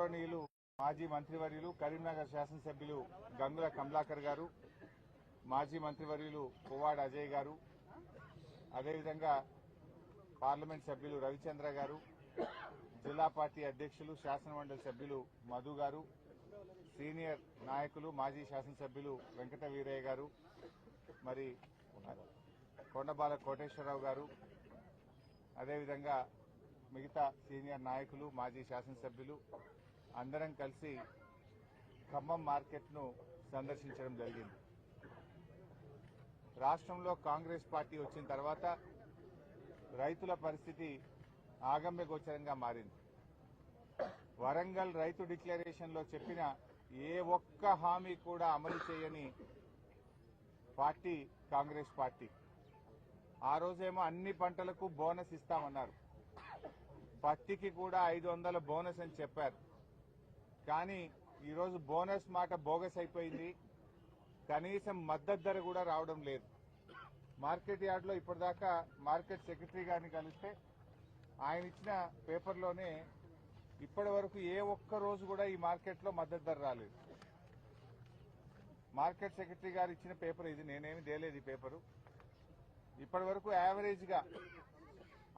గౌరవనీయులు మాజీ మంత్రివర్యులు కరీంనగర్ శాసనసభ్యులు గంగుల కమలాకర్ గారు మాజీ మంత్రివర్యులు పువ్వాడ అజయ్ గారు అదేవిధంగా పార్లమెంట్ సభ్యులు రవిచంద్ర గారు జిల్లా పార్టీ అధ్యక్షులు శాసనమండలి సభ్యులు మధు గారు సీనియర్ నాయకులు మాజీ శాసనసభ్యులు వెంకట వీరయ్య గారు మరి కొండబాల కోటేశ్వరరావు గారు అదేవిధంగా మిగతా సీనియర్ నాయకులు మాజీ శాసనసభ్యులు అందరం కలిసి ఖమ్మం మార్కెట్ను సందర్శించడం జరిగింది. రాష్ట్రంలో కాంగ్రెస్ పార్టీ వచ్చిన తర్వాత రైతుల పరిస్థితి ఆగమ్య గోచరంగా మారింది. వరంగల్ రైతు డిక్లరేషన్లో చెప్పిన ఏ ఒక్క హామీ కూడా అమలు చేయని పార్టీ కాంగ్రెస్ పార్టీ. ఆ రోజేమో అన్ని పంటలకు బోనస్ ఇస్తామన్నారు. పత్తికి కూడా ఐదు వందల బోనస్ అని చెప్పారు. కానీ ఈరోజు బోనస్ మాట బోగస్ అయిపోయింది. కనీసం మద్దతు ధర కూడా రావడం లేదు. మార్కెట్ యార్డ్లో ఇప్పటిదాకా మార్కెట్ సెక్రటరీ గారిని కలిస్తే ఆయన ఇచ్చిన పేపర్లోనే ఇప్పటి వరకు ఏ ఒక్క రోజు కూడా ఈ మార్కెట్లో మద్దతు ధర రాలేదు. మార్కెట్ సెక్రటరీ గారు ఇచ్చిన పేపర్ ఇది నేనేమి తేలేదు ఈ పేపరు. ఇప్పటి వరకు యావరేజ్గా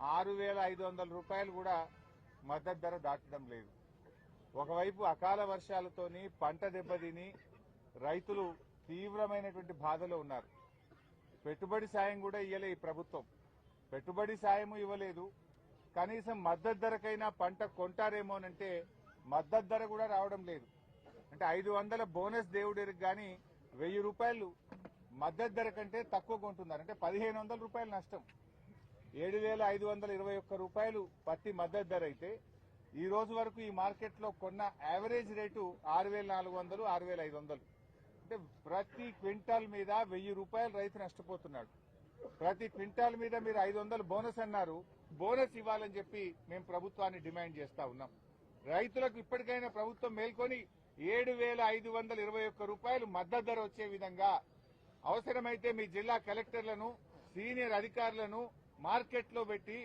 ఆరు వేల ఐదు వందల రూపాయలు కూడా మద్దతు ధర దాటడం లేదు. ఒకవైపు అకాల వర్షాలతోని పంట దెబ్బతిని రైతులు తీవ్రమైనటువంటి బాధలో ఉన్నారు. పెట్టుబడి సాయం కూడా ఇవ్వలే ఈ ప్రభుత్వం. పెట్టుబడి సాయము ఇవ్వలేదు. కనీసం మద్దతు ధరకైనా పంట కొంటారేమోనంటే మద్దతు ధర కూడా రావడం లేదు. అంటే ఐదు వందల బోనస్ దేవుడికి గాని వెయ్యి రూపాయలు మద్దతు ధర కంటే తక్కువ కొంటున్నారు. అంటే పదిహేను వందల రూపాయలు నష్టం. ఏడు వేల ఐదు వందల ఇరవై ఒక్క రూపాయలు పత్తి మద్దతు ధర అయితే ఈ రోజు వరకు ఈ మార్కెట్లో కొన్న యావరేజ్ రేటు ఆరు వేల నాలుగు వందలు ఆరు వేల ఐదు వందలు. అంటే ప్రతి క్వింటాల్ మీద వెయ్యి రూపాయలు రైతు నష్టపోతున్నాడు. ప్రతి క్వింటాల్ మీద మీరు ఐదు వందలు బోనస్ అన్నారు. బోనస్ ఇవ్వాలని చెప్పి మేము ప్రభుత్వాన్ని డిమాండ్ చేస్తా ఉన్నాం. రైతులకు ఇప్పటికైనా ప్రభుత్వం మేల్కొని ఏడు వేల ఐదు వందల ఇరవై ఒక్క రూపాయలు మద్దతు ధర వచ్చే విధంగా అవసరమైతే మీ జిల్లా కలెక్టర్లను సీనియర్ అధికారులను మార్కెట్లో పెట్టి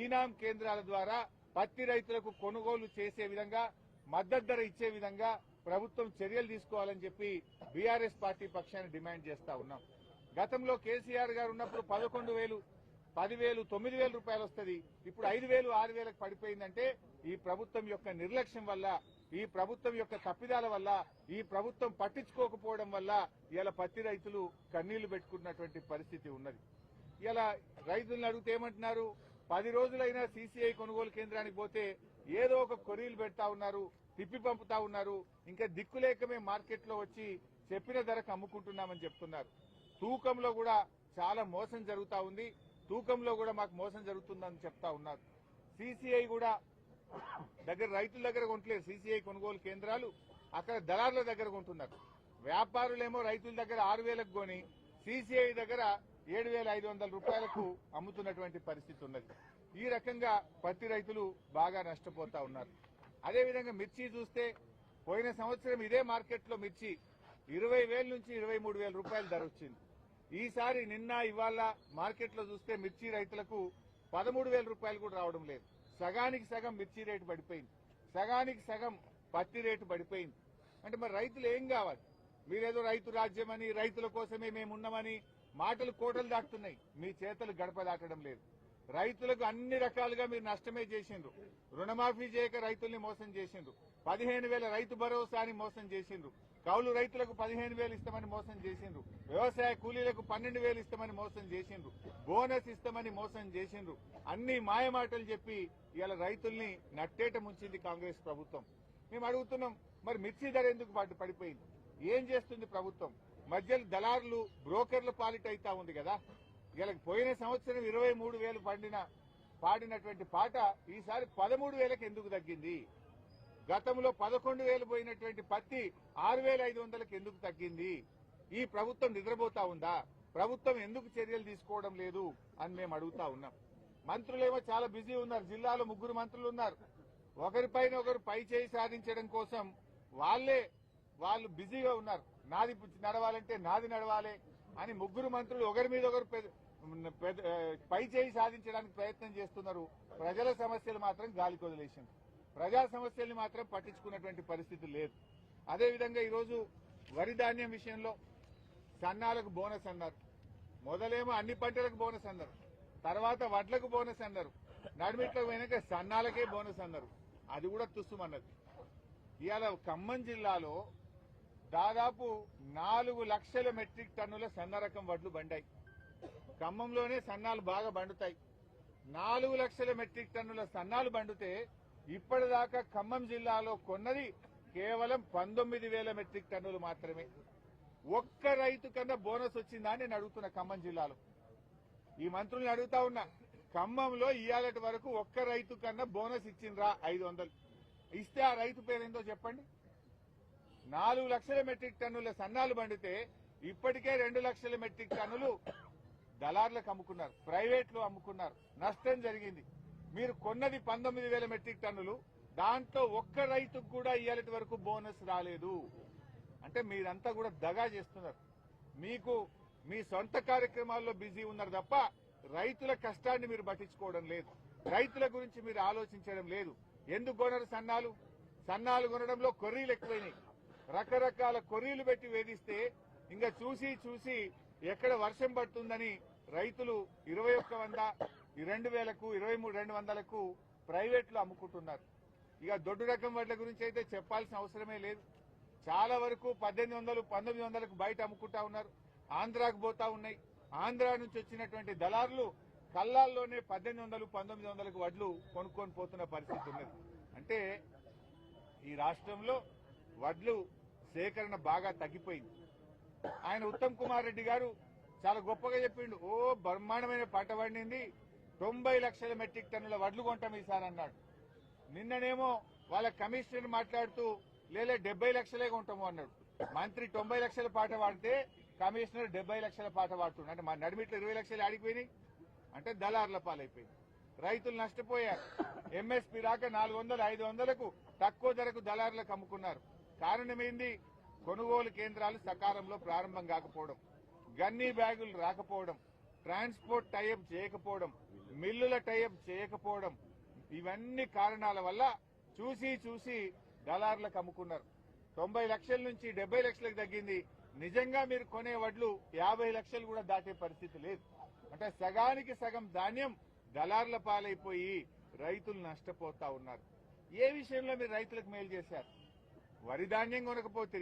ఈనాం కేంద్రాల ద్వారా పత్తి రైతులకు కొనుగోలు చేసే విధంగా మద్దతు ధర ఇచ్చే విధంగా ప్రభుత్వం చర్యలు తీసుకోవాలని చెప్పి బీఆర్ఎస్ పార్టీ పక్షాన్ని డిమాండ్ చేస్తా ఉన్నాం. గతంలో కేసీఆర్ గారు ఉన్నప్పుడు పదకొండు వేలు పదివేలు తొమ్మిది వేల రూపాయలు వస్తుంది. ఇప్పుడు ఐదు వేలు ఆరు వేలకు పడిపోయిందంటే ఈ ప్రభుత్వం యొక్క నిర్లక్ష్యం వల్ల ఈ ప్రభుత్వం యొక్క తప్పిదాల వల్ల ఈ ప్రభుత్వం పట్టించుకోకపోవడం వల్ల ఇలా పత్తి రైతులు కన్నీళ్ళు పెట్టుకున్నటువంటి పరిస్థితి ఉన్నది. ఇలా రైతులను అడిగితే ఏమంటున్నారు? పది రోజులైనా సీసీఐ కొనుగోలు కేంద్రానికి పోతే ఏదో ఒక కొరీలు పెడతా ఉన్నారు తిప్పి పంపుతా ఉన్నారు. ఇంకా దిక్కులేక మేము మార్కెట్లో వచ్చి చెప్పిన ధరకు అమ్ముకుంటున్నామని చెప్తున్నారు. తూకంలో కూడా చాలా మోసం జరుగుతా ఉంది. తూకంలో కూడా మాకు మోసం జరుగుతుందని చెప్తా ఉన్నారు. సీసీఐ కూడా దగ్గర రైతుల దగ్గర కొంటలేరు సీసీఐ కొనుగోలు కేంద్రాలు అక్కడ దళారుల దగ్గర కొంటున్నారు. వ్యాపారులేమో రైతుల దగ్గర ఆరు వేలకు కొని సీసీఐ దగ్గర ఏడు వేల ఐదు వందల రూపాయలకు అమ్ముతున్నటువంటి పరిస్థితి ఉన్నది. ఈ రకంగా పత్తి రైతులు బాగా నష్టపోతా ఉన్నారు. అదేవిధంగా మిర్చి చూస్తే పోయిన సంవత్సరం ఇదే మార్కెట్లో మిర్చి ఇరవై వేల నుంచి ఇరవై మూడు వేల రూపాయల ధర వచ్చింది. ఈసారి నిన్న ఇవాళ మార్కెట్లో చూస్తే మిర్చి రైతులకు పదమూడు వేల రూపాయలు కూడా రావడం లేదు. సగానికి సగం మిర్చి రేటు పడిపోయింది. సగానికి సగం పత్తి రేటు పడిపోయింది. అంటే మరి రైతులు ఏం కావాలి? మీరేదో రైతు రాజ్యమని రైతుల కోసమే మేమున్నామని మాటలు కోటలు దాటుతున్నాయి. మీ చేతలు గడప దాటడం లేదు. రైతులకు అన్ని రకాలుగా మీరు నష్టమే చేసిండ్రు. రుణమాఫీ చేయక రైతుల్ని మోసం చేసిండ్రు. పదిహేను వేల రైతు భరోసాని మోసం చేసిండ్రు. కౌలు రైతులకు పదిహేను వేలు ఇస్తామని మోసం చేసిండ్రు. వ్యవసాయ కూలీలకు పన్నెండు వేలు ఇస్తామని మోసం చేసిండ్రు. బోనస్ ఇస్తామని మోసం చేసిండ్రు. అన్ని మాయమాటలు చెప్పి ఇవాళ రైతుల్ని నట్టేట ముంచింది కాంగ్రెస్ ప్రభుత్వం. మేము అడుగుతున్నాం మరి మిర్చి ధర ఎందుకు పడిపోయింది? ఏం చేస్తుంది ప్రభుత్వం? మధ్యలో దళారులు బ్రోకర్లు పాలిట్ అయితా ఉంది కదా. ఇలా పోయిన సంవత్సరం ఇరవై మూడు వేలు పండిన పాడినటువంటి పాట ఈసారి పదమూడు వేలకు ఎందుకు తగ్గింది? గతంలో పదకొండు వేలు పోయినటువంటి పత్తి ఆరు వేల ఐదు వందలకు ఎందుకు తగ్గింది? ఈ ప్రభుత్వం నిద్రపోతా ఉందా? ప్రభుత్వం ఎందుకు చర్యలు తీసుకోవడం లేదు అని మేము అడుగుతా ఉన్నాం. మంత్రులేమో చాలా బిజీ ఉన్నారు. జిల్లాలో ముగ్గురు మంత్రులు ఉన్నారు. ఒకరిపైన ఒకరు పై చేయి సాధించడం కోసం వాళ్ళే వాళ్ళు బిజీగా ఉన్నారు. నాది నడవాలంటే నాది నడవాలి అని ముగ్గురు మంత్రులు ఒకరి మీద ఒకరు పై చేయి సాధించడానికి ప్రయత్నం చేస్తున్నారు. ప్రజల సమస్యలు మాత్రం గాలికి వదిలేసింది ప్రజా సమస్యల్ని మాత్రం పట్టించుకున్నటువంటి పరిస్థితి లేదు. అదేవిధంగా ఈరోజు వరి ధాన్యం విషయంలో సన్నాలకు బోనస్ అన్నారు. మొదలేమో అన్ని పంటలకు బోనస్ అన్నారు. తర్వాత వడ్లకు బోనస్ అన్నారు. నడిమిట్లకు పోయినాక సన్నాలకే బోనస్ అన్నారు. అది కూడా తుస్సుమన్నది ఇవాళ ఖమ్మం జిల్లాలో దాదాపు నాలుగు లక్షల మెట్రిక్ టన్నుల సన్న రకం వడ్లు బండాయి. ఖమ్మంలోనే సన్నాలు బాగా బండుతాయి నాలుగు లక్షల మెట్రిక్ టన్నుల సన్నాలు బండితే ఇప్పటిదాకా ఖమ్మం జిల్లాలో కొన్నది కేవలం పంతొమ్మిది వేల మెట్రిక్ టన్నులు మాత్రమే. ఒక్క రైతు కన్నా బోనస్ వచ్చిందా అని నేను అడుగుతున్నా ఖమ్మం జిల్లాలో. ఈ మంత్రుల్ని అడుగుతా ఉన్నా ఖమ్మంలో ఇయ్యాలటి వరకు ఒక్క రైతు కన్నా బోనస్ ఇచ్చిండ్రా ఐదు వందలు. ఇస్తే ఆ రైతు పేరేందో చెప్పండి? నాలుగు లక్షల మెట్రిక్ టన్నుల సన్నాలు పండితే ఇప్పటికే రెండు లక్షల మెట్రిక్ టన్నులు దళార్లకు అమ్ముకున్నారు ప్రైవేట్లు అమ్ముకున్నారు. నష్టం జరిగింది. మీరు కొన్నది పంతొమ్మిది వేల మెట్రిక్ టన్నులు దాంట్లో ఒక్క రైతుకు కూడా ఇయ్యాలటి వరకు బోనస్ రాలేదు. అంటే మీరంతా కూడా దగా చేస్తున్నారు. మీకు మీ సొంత కార్యక్రమాల్లో బిజీ ఉన్నారు తప్ప రైతుల కష్టాన్ని మీరు పట్టించుకోవడం లేదు. రైతుల గురించి మీరు ఆలోచించడం లేదు. ఎందుకు కొనరు సన్నాలు? సన్నాలు కొనడంలో కొర్రీలు ఎక్కువైనాయి. రకరకాల కొర్రీలు పెట్టి వేధిస్తే ఇంకా చూసి చూసి ఎక్కడ వర్షం పడుతుందని రైతులు ఇరవై ఒక్క వంద ఈ రెండు వేలకు ఇరవై మూడు రెండు వందలకు ప్రైవేట్లు అమ్ముకుంటున్నారు. ఇక దొడ్డు రకం వడ్ల గురించి అయితే చెప్పాల్సిన అవసరమే లేదు. చాలా వరకు పద్దెనిమిది వందలు పంతొమ్మిది వందలకు బయట అమ్ముకుంటా ఉన్నారు. ఆంధ్రాకు పోతా ఉన్నాయి. ఆంధ్ర నుంచి వచ్చినటువంటి దళారులు కల్లాల్లోనే పద్దెనిమిది వందలు పంతొమ్మిది వందలకు వడ్లు కొనుక్కొని పోతున్న పరిస్థితి ఉన్నది. అంటే ఈ రాష్ట్రంలో వడ్లు సేకరణ బాగా తగ్గిపోయింది. ఆయన ఉత్తమ్ కుమార్ రెడ్డి గారు చాలా గొప్పగా చెప్పిండు. ఓ బ్రహ్మాండమైన పంట పండింది. తొంభై లక్షల మెట్రిక్ టన్నుల వడ్లు కొంటాం ఈసారి అన్నాడు. నిన్ననేమో వాళ్ళ కమిషనర్ మాట్లాడుతూ లేలే డెబ్బై లక్షలే కొంటాము అన్నాడు. మంత్రి తొంభై లక్షల పాట పాడితే కమిషనర్ డెబ్బై లక్షల పాట పాడుతున్నాడు అంటే మా నడిమిట్లో ఇరవై లక్షలు ఆడిపోయినాయి. అంటే దళారుల పాలైపోయింది. రైతులు నష్టపోయారు. ఎంఎస్పీ రాక నాలుగు వందలు ఐదు వందలకు తక్కువ ధరకు దళారులకు అమ్ముకున్నారు. కారణమేంది? కొనుగోలు కేంద్రాలు సకాలంలో ప్రారంభం కాకపోవడం గన్నీ బ్యాగులు రాకపోవడం ట్రాన్స్పోర్ట్ టైఅప్ చేయకపోవడం మిల్లుల టైఅప్ చేయకపోవడం ఇవన్నీ కారణాల వల్ల చూసి చూసి దళారులకు అమ్ముకున్నారు. తొంభై లక్షల నుంచి డెబ్బై లక్షలకు తగ్గింది. నిజంగా మీరు కొనే వడ్లు యాభై లక్షలు కూడా దాటే పరిస్థితి లేదు. అంటే సగానికి సగం ధాన్యం దళారుల పాలైపోయి రైతులు నష్టపోతా ఉన్నారు. ఏ విషయంలో మీరు రైతులకు మేలు చేశారు? వరి ధాన్యం కొనకపోతే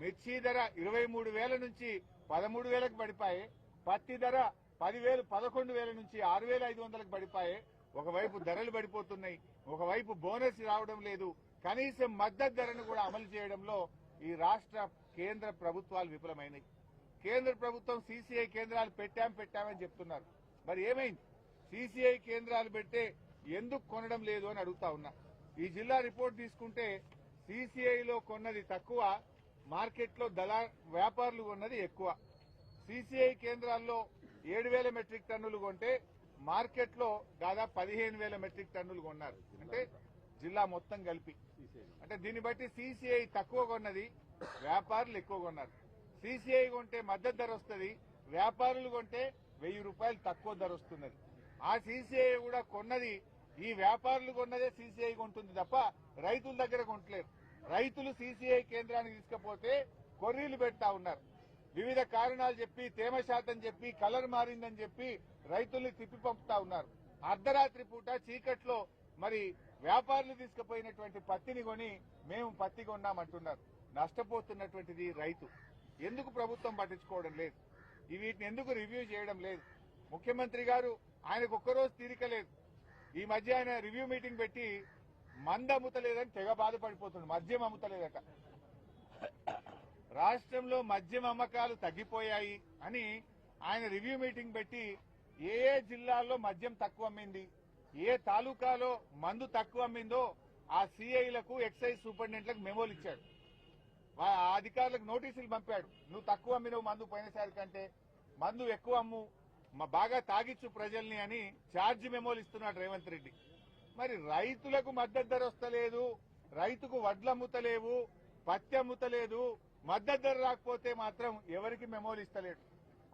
మిర్చి ధర ఇరవై మూడు వేల నుంచి పదమూడు వేలకు పడిపాయే పత్తి ధర పదివేలు పదకొండు వేల నుంచి ఆరు వేల ఐదు వందలకు పడిపాయే. ఒకవైపు ధరలు పడిపోతున్నాయి ఒకవైపు బోనస్ రావడం లేదు. కనీసం మద్దతు ధరను కూడా అమలు చేయడంలో ఈ రాష్ట్ర కేంద్ర ప్రభుత్వాలు విఫలమైనవి కేంద్ర ప్రభుత్వం సీసీఐ కేంద్రాలు పెట్టాం పెట్టామని చెప్తున్నారు. మరి ఏమైంది? సీసీఐ కేంద్రాలు పెట్టే ఎందుకు కొనడం లేదు అని అడుగుతా ఉన్నా. ఈ జిల్లా రిపోర్ట్ తీసుకుంటే సీసీఐలో కొన్నది తక్కువ మార్కెట్లో దళా వ్యాపారులు కొన్నది ఎక్కువ. సీసీఐ కేంద్రాల్లో ఏడు వేల మెట్రిక్ టన్నులు కొంటే మార్కెట్లో దాదాపు పదిహేను వేల మెట్రిక్ టన్నులు కొన్నారు. అంటే జిల్లా మొత్తం కలిపి. అంటే దీన్ని బట్టి సీసీఐ తక్కువ కొన్నది వ్యాపారులు ఎక్కువ కొన్నారు. సీసీఐ కొంటే మద్దతు ధర వస్తుంది వ్యాపారులు కొంటే వెయ్యి రూపాయలు తక్కువ ధర వస్తున్నది. ఆ సీసీఐ కూడా కొన్నది ఈ వ్యాపారులు కొన్నదే సీసీఐ కొంటుంది తప్ప రైతుల దగ్గర కొంటలేరు రైతులు సీసీఐ కేంద్రానికి తీసుకపోతే కొర్రీలు పెడతా ఉన్నారు. వివిధ కారణాలు చెప్పి తేమ శాతం చెప్పి కలర్ మారిందని చెప్పి రైతుల్ని తిప్పి పంపుతా ఉన్నారు. అర్ధరాత్రి పూట చీకట్లో మరి వ్యాపారులు తీసుకుపోయినటువంటి పత్తిని కొని మేము పత్తి కొన్నామంటున్నారు. నష్టపోతున్నటువంటిది రైతు. ఎందుకు ప్రభుత్వం పట్టించుకోవడం లేదు? వీటిని ఎందుకు రివ్యూ చేయడం లేదు? ముఖ్యమంత్రి గారు ఆయనకు ఒక్కరోజు తీరిక లేదు. ఈ మధ్య ఆయన రివ్యూ మీటింగ్ పెట్టి మంద అమ్ముతలేదని తెగ బాధపడిపోతుంది మద్యం అమ్ముతలేదట. రాష్ట్రంలో మద్యం అమ్మకాలు తగ్గిపోయాయి అని ఆయన రివ్యూ మీటింగ్ పెట్టి ఏ ఏ జిల్లాల్లో మద్యం తక్కువ అమ్మింది ఏ తాలూకాలో మందు తక్కువ అమ్మిందో ఆ సిఐలకు ఎక్సైజ్ సూపరింటెండెంట్లకు మెమోలు ఇచ్చాడు. ఆ అధికారులకు నోటీసులు పంపాడు. నువ్వు తక్కువ అమ్మినవు మందు పోయినసారి కంటే మందు ఎక్కువ అమ్ము మా బాగా తాగిచ్చు ప్రజల్ని అని ఛార్జ్ మెమోలు ఇస్తున్నాడు రేవంత్ రెడ్డి. మరి రైతులకు మద్దతు ధర వస్తలేదు రైతుకు వడ్లు అమ్ముతలేవు పత్తి అమ్ముతలేదు మద్దతు ధర రాకపోతే మాత్రం ఎవరికి మెమోలు ఇస్తలేడు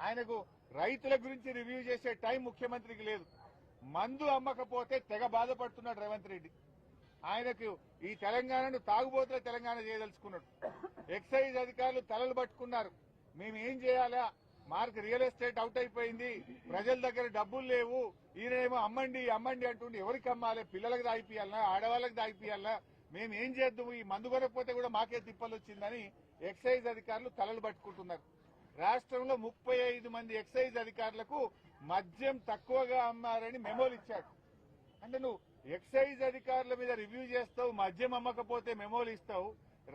ఆయనకు రైతుల గురించి రివ్యూ చేసే టైం ముఖ్యమంత్రికి లేదు. మందు అమ్మకపోతే తెగ బాధపడుతున్నాడు రేవంత్ రెడ్డి. ఆయనకు ఈ తెలంగాణను తాగుబోతుల తెలంగాణ చేయదలుచుకున్నాడు. ఎక్సైజ్ అధికారులు తలలు పట్టుకున్నారు. మేము ఏం చేయాలా? మార్క్ రియల్ ఎస్టేట్ అవుట్ అయిపోయింది. ప్రజల దగ్గర డబ్బులు లేవు. ఈయనేమో అమ్మండి అమ్మండి అంటుండే ఎవరికి అమ్మాలి? పిల్లలకు దాగిపియాలనా ఆడవాళ్ళకి దాగిపియాలనా మేము ఏం చేద్దాము ఈ మందు కొనకపోతే కూడా మాకే తిప్పలు వచ్చిందని ఎక్సైజ్ అధికారులు తలలు పట్టుకుంటున్నారు. రాష్ట్రంలో ముప్పై ఐదు మంది ఎక్సైజ్ అధికారులకు మద్యం తక్కువగా అమ్మారని మెమోలు ఇచ్చారు. అంటే నువ్వు ఎక్సైజ్ అధికారుల మీద రివ్యూ చేస్తావు మద్యం అమ్మకపోతే మెమోలు ఇస్తావు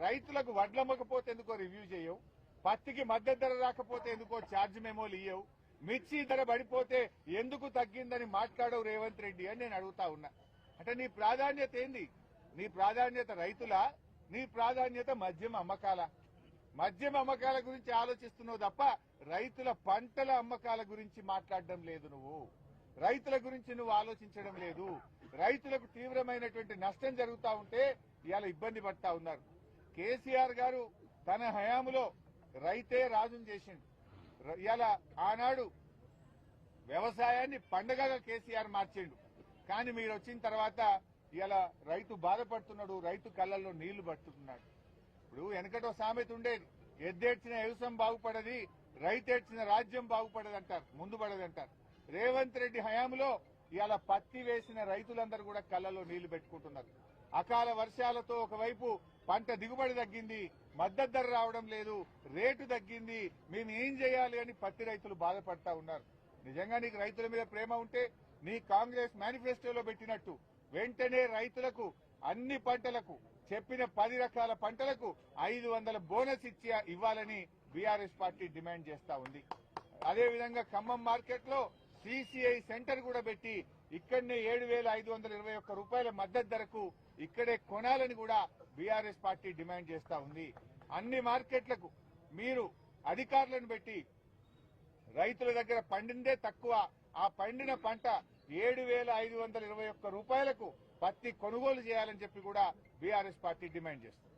రైతులకు వడ్లు అమ్మకపోతే ఎందుకో రివ్యూ చేయవు? పత్తికి మద్దతు ధర రాకపోతే ఎందుకో ఛార్జ్ మెమోలు ఇయ్యవు. మిర్చి ధర పడిపోతే ఎందుకు తగ్గిందని మాట్లాడవు రేవంత్ రెడ్డి అని నేను అడుగుతా ఉన్నా. అంటే నీ ప్రాధాన్యత ఏంది? నీ ప్రాధాన్యత రైతులా? నీ ప్రాధాన్యత మద్యం అమ్మకాల. మద్యం అమ్మకాల గురించి ఆలోచిస్తున్నావు తప్ప రైతుల పంటల అమ్మకాల గురించి మాట్లాడడం లేదు నువ్వు. రైతుల గురించి నువ్వు ఆలోచించడం లేదు. రైతులకు తీవ్రమైనటువంటి నష్టం జరుగుతా ఉంటే ఇవాళ ఇబ్బంది పడతా ఉన్నారు. కేసీఆర్ గారు తన హయాములో రైతే రాజును చేసిండు. ఇలా ఆనాడు వ్యవసాయాన్ని పండగగా కేసీఆర్ మార్చిండు. కానీ మీరు వచ్చిన తర్వాత ఇలా రైతు బాధపడుతున్నాడు రైతు కళ్ళల్లో నీళ్ళు పడుతున్నాడు. ఇప్పుడు వెనకటో సామెత ఉండేది ఎద్దేడ్చిన వ్యవసాయం బాగుపడది రైతేడ్చిన రాజ్యం బాగుపడదు అంటారు ముందు పడదు అంటారు రేవంత్ రెడ్డి హయాంలో ఇవాళ పత్తి వేసిన రైతులందరూ కూడా కళ్ళలో నీళ్ళు పెట్టుకుంటున్నారు. అకాల వర్షాలతో ఒకవైపు పంట దిగుబడి తగ్గింది మద్దతు ధర రావడం లేదు రేటు తగ్గింది మేము ఏం చేయాలి అని పత్తి రైతులు బాధపడతా ఉన్నారు. నిజంగా నీకు రైతుల మీద ప్రేమ ఉంటే నీ కాంగ్రెస్ మేనిఫెస్టోలో పెట్టినట్టు వెంటనే రైతులకు అన్ని పంటలకు చెప్పిన పది రకాల పంటలకు ఐదు వందల బోనస్ ఇచ్చి ఇవ్వాలని బీఆర్ఎస్ పార్టీ డిమాండ్ చేస్తా ఉంది. అదేవిధంగా ఖమ్మం మార్కెట్లో సీసీఐ సెంటర్ కూడా పెట్టి ఇక్కడనే ఏడు వేల ఐదు వందల ఇరవై ఒక్క రూపాయల మద్దతు ధరకు ఇక్కడే కొనాలని కూడా బీఆర్ఎస్ పార్టీ డిమాండ్ చేస్తా ఉంది. అన్ని మార్కెట్లకు మీరు అధికారులను పెట్టి రైతుల దగ్గర పండిందే తక్కువ. ఆ పండిన పంట ఏడు వేల ఐదు వందల ఇరవై ఒక్క రూపాయలకు పత్తి కొనుగోలు చేయాలని చెప్పి కూడా బీఆర్ఎస్ పార్టీ డిమాండ్ చేస్తుంది.